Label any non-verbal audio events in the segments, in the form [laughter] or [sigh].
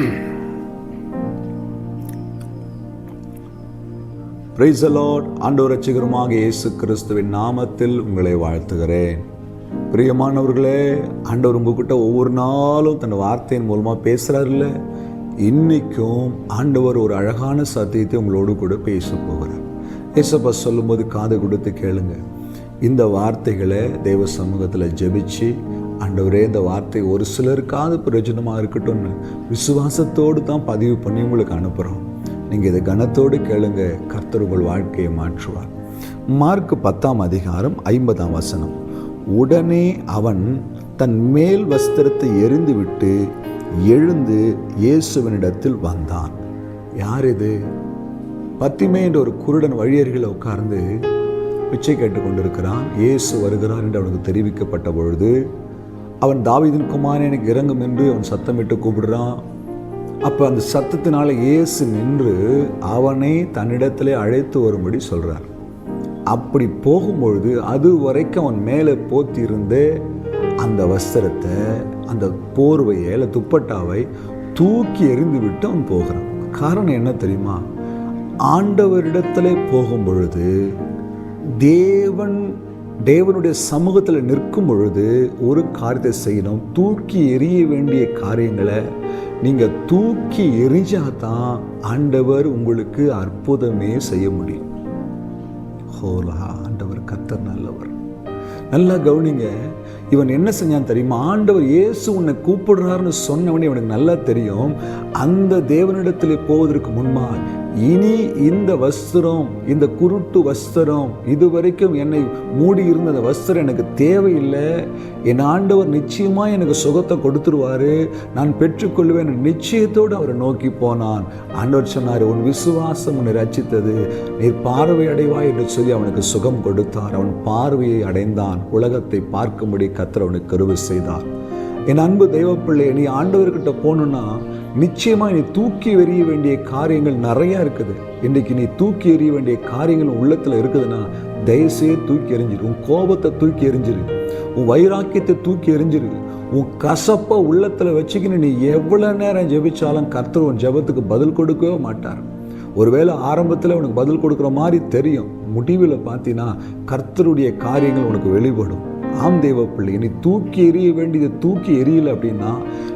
[clears throat] Price allot ஆண்டவர் ரசிகருமாக இயேசு கிறிஸ்துவின் நாமத்தில் உங்களை வாழ்த்துகிறேன். பிரியமானவர்களே ஆண்டவர் உங்ககிட்ட ஒவ்வொரு நாளும் தன் வார்த்தையின் மூலமாக பேசுகிறாருல்ல இன்றைக்கும் ஆண்டவர் ஒரு அழகான சத்தியத்தை உங்களோடு கூட பேச போகிறார். ஏசப்பா சொல்லும்போது காது கொடுத்து கேளுங்க. இந்த வார்த்தைகளை தெய்வ சமூகத்தில் ஜெபிச்சு ஆண்டவரே இந்த வார்த்தை ஒரு சிலருக்காவது பிரயோஜனமாக இருக்கட்டும்னு விசுவாசத்தோடு தான் பதிவு பண்ணி உங்களுக்கு அனுப்புகிறோம் நீங்கள் இதை கனத்தோடு கேளுங்க. கர்த்தர் உங்கள் வாழ்க்கையை மாற்றுவார். மார்க் பத்தாம் அதிகாரம் ஐம்பதாம் வசனம். உடனே அவன் தன் மேல் வஸ்திரத்தை எரிந்துவிட்டு எழுந்து இயேசுவனிடத்தில் வந்தான். யார் இது? பத்திமே என்ற ஒரு குருடன் வழியர்களை உட்கார்ந்து பிச்சை கேட்டுக்கொண்டிருக்கிறான். இயேசு வருகிறார் என்று அவனுக்கு தெரிவிக்கப்பட்ட பொழுது அவன் தாவிதின் குமாரன் எனக்கு இறங்கும் என்று அவன் சத்தமிட்டு கூப்பிடுறான். அப்போ அந்த சத்தத்தினால இயேசு நின்று அவனை தன்னிடத்திலே அழைத்து வரும்படி சொல்கிறார் அப்படி போகும்பொழுது அது வரைக்கும் அவன் மேலே போத்தியிருந்த அந்த வஸ்திரத்தை அந்த போர்வையை இல்லை துப்பட்டாவை தூக்கி எறிந்து விட்டு அவன் போகிறான். காரணம் என்ன தெரியுமா? ஆண்டவரிடத்திலே போகும் பொழுது தேவன் தேவனுடைய சமூகத்தில் நிற்கும் பொழுது ஒரு காரியத்தை செய்யணும். தூக்கி எறிய வேண்டிய காரியங்களை நீங்கள் தூக்கி எரிஞ்சாதான் ஆண்டவர் உங்களுக்கு அற்புதமே செய்ய முடியும். ஹோலா ஆண்டவர் கத்தர் நல்லவர். நல்லா கவனிங்க இவன் என்ன செஞ்சான் தெரியுமா? ஆண்டவர் இயேசு உன்னை கூப்பிடுறாருன்னு சொன்னவனே இவனுக்கு நல்லா தெரியும். அந்த தேவனிடத்தில் போவதற்கு முன்மா இனி இந்த வஸ்திரம் இந்த குருட்டு வஸ்திரம் இதுவரைக்கும் என்னை மூடி இருந்த அந்த வஸ்திரம் எனக்கு தேவையில்லை. என் ஆண்டவர் நிச்சயமாக எனக்கு சுகத்தை கொடுத்துருவாரு. நான் பெற்றுக்கொள்வேன் நிச்சயத்தோடு அவரை நோக்கி போனான். ஆண்டவர் சொன்னார் உன் விசுவாசம் உன்னை ரச்சித்தது நீர் பார்வை அடைவாய் என்று சொல்லி அவனுக்கு சுகம் கொடுத்தார் அவன் பார்வையை அடைந்தான். உலகத்தை பார்க்கும்படி கத்திர அவனுக்கு கருவு செய்தார். என் அன்பு தெய்வப்பிள்ளை நீ ஆண்டவர்கிட்ட போகணுன்னா நிச்சயமாக நீ தூக்கி எறிய வேண்டிய காரியங்கள் நிறையா இருக்குது. இன்றைக்கி நீ தூக்கி எறிய வேண்டிய காரியங்கள் உள்ளத்தில் இருக்குதுன்னா தயசே தூக்கி எறிஞ்சிரு. உன் கோபத்தை தூக்கி எறிஞ்சிரு. உன் வைராக்கியத்தை தூக்கி எறிஞ்சிரு. உன் கசப்பை உள்ளத்தில் வச்சுக்கின்னு நீ எவ்வளோ நேரம் ஜெபிச்சாலும் கர்த்தர் உன் ஜெபத்துக்கு பதில் கொடுக்கவே மாட்டார். ஒருவேளை ஆரம்பத்தில் உனக்கு பதில் கொடுக்குற மாதிரி தெரியும். முடிவில் பார்த்தீங்கன்னா கர்த்தருடைய காரியங்கள் உனக்கு வெளிப்படும். ஆம் தேவ பிள்ளை நீ தூக்கி எறிய வேண்டியதை தூக்கி எரியல அப்படின்னா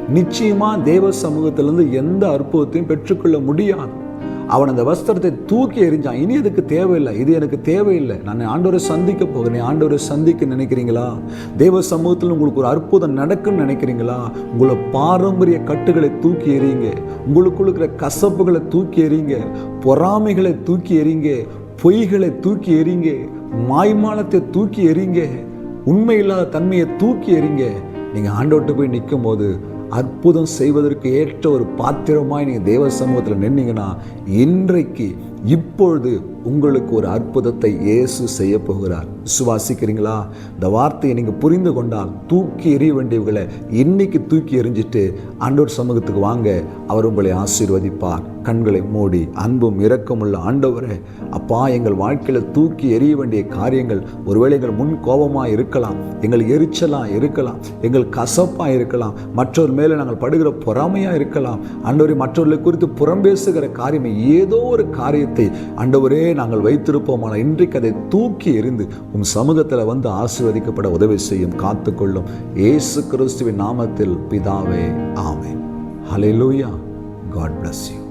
நிச்சயமாக தேவ சமூகத்திலேருந்து எந்த அற்புதத்தையும் பெற்றுக்கொள்ள முடியாது. அவன் அந்த வஸ்திரத்தை தூக்கி எறிஞ்சான். இனி அதுக்கு தேவையில்லை. இது எனக்கு தேவையில்லை. நான் ஆண்டவரை சந்திக்க போகிறேன். ஆண்டவரை சந்திக்க நினைக்கிறீங்களா? தேவ சமூகத்தில் உங்களுக்கு ஒரு அற்புதம் நடக்குன்னு நினைக்கிறீங்களா? உங்களை பாரம்பரிய கட்டுகளை தூக்கி எறியுங்க. உங்களுக்குள்ள இருக்கிற கசப்புகளை தூக்கி எறிங்க பொறாமைகளை தூக்கி எறிங்க பொய்களை தூக்கி எறிங்க மாய்மாலத்தை தூக்கி எறிங்க உண்மை இல்லாத தன்மையை தூக்கி எறிங்க. நீங்கள் ஆண்டோட்டு போய் நிற்கும் போது அற்புதம் செய்வதற்கு ஏற்ற ஒரு பாத்திரமாய் நீங்கள் தேவ சமூகத்தில் நின்னீங்கன்னா இன்றைக்கு இப்பொழுது உங்களுக்கு ஒரு அற்புதத்தை இயேசு செய்ய போகிறார். விசுவாசிக்கிறீங்களா? இந்த வார்த்தையை நீங்கள் புரிந்து கொண்டால் தூக்கி எறிய வேண்டியவர்களை இன்னைக்கு தூக்கி எறிஞ்சிட்டு ஆண்டவர் சமூகத்துக்கு வாங்க. அவர் உங்களை ஆசீர்வதிப்பார். கண்களை மூடி அன்பும் இரக்கமுள்ள ஆண்டவரே அப்பா எங்கள் வாழ்க்கையில் தூக்கி எறிய வேண்டிய காரியங்கள் ஒருவேளை எங்கள் முன் கோபமாக இருக்கலாம் எங்கள் எரிச்சலாக இருக்கலாம் எங்கள் கசப்பாக இருக்கலாம் மற்றவர் மேலே நாங்கள் படுகிற பொறாமையாக இருக்கலாம். ஆண்டவரை மற்றவர்களை குறித்து புறம் பேசுகிற காரியம் ஏதோ ஒரு காரியத்தை அண்டவரே நாங்கள் வைத்திருப்போமான இன்றைக்கு அதை தூக்கி எறிந்து உம் சமூகத்தில் வந்து ஆசீர்வதிக்கப்பட உதவி செய்யும் காத்துக்கொள்ளும் ஏசு கிறிஸ்துவின் நாமத்தில் பிதாவே ஆமே ஹலே லூயா காட் பிளஸ் யூ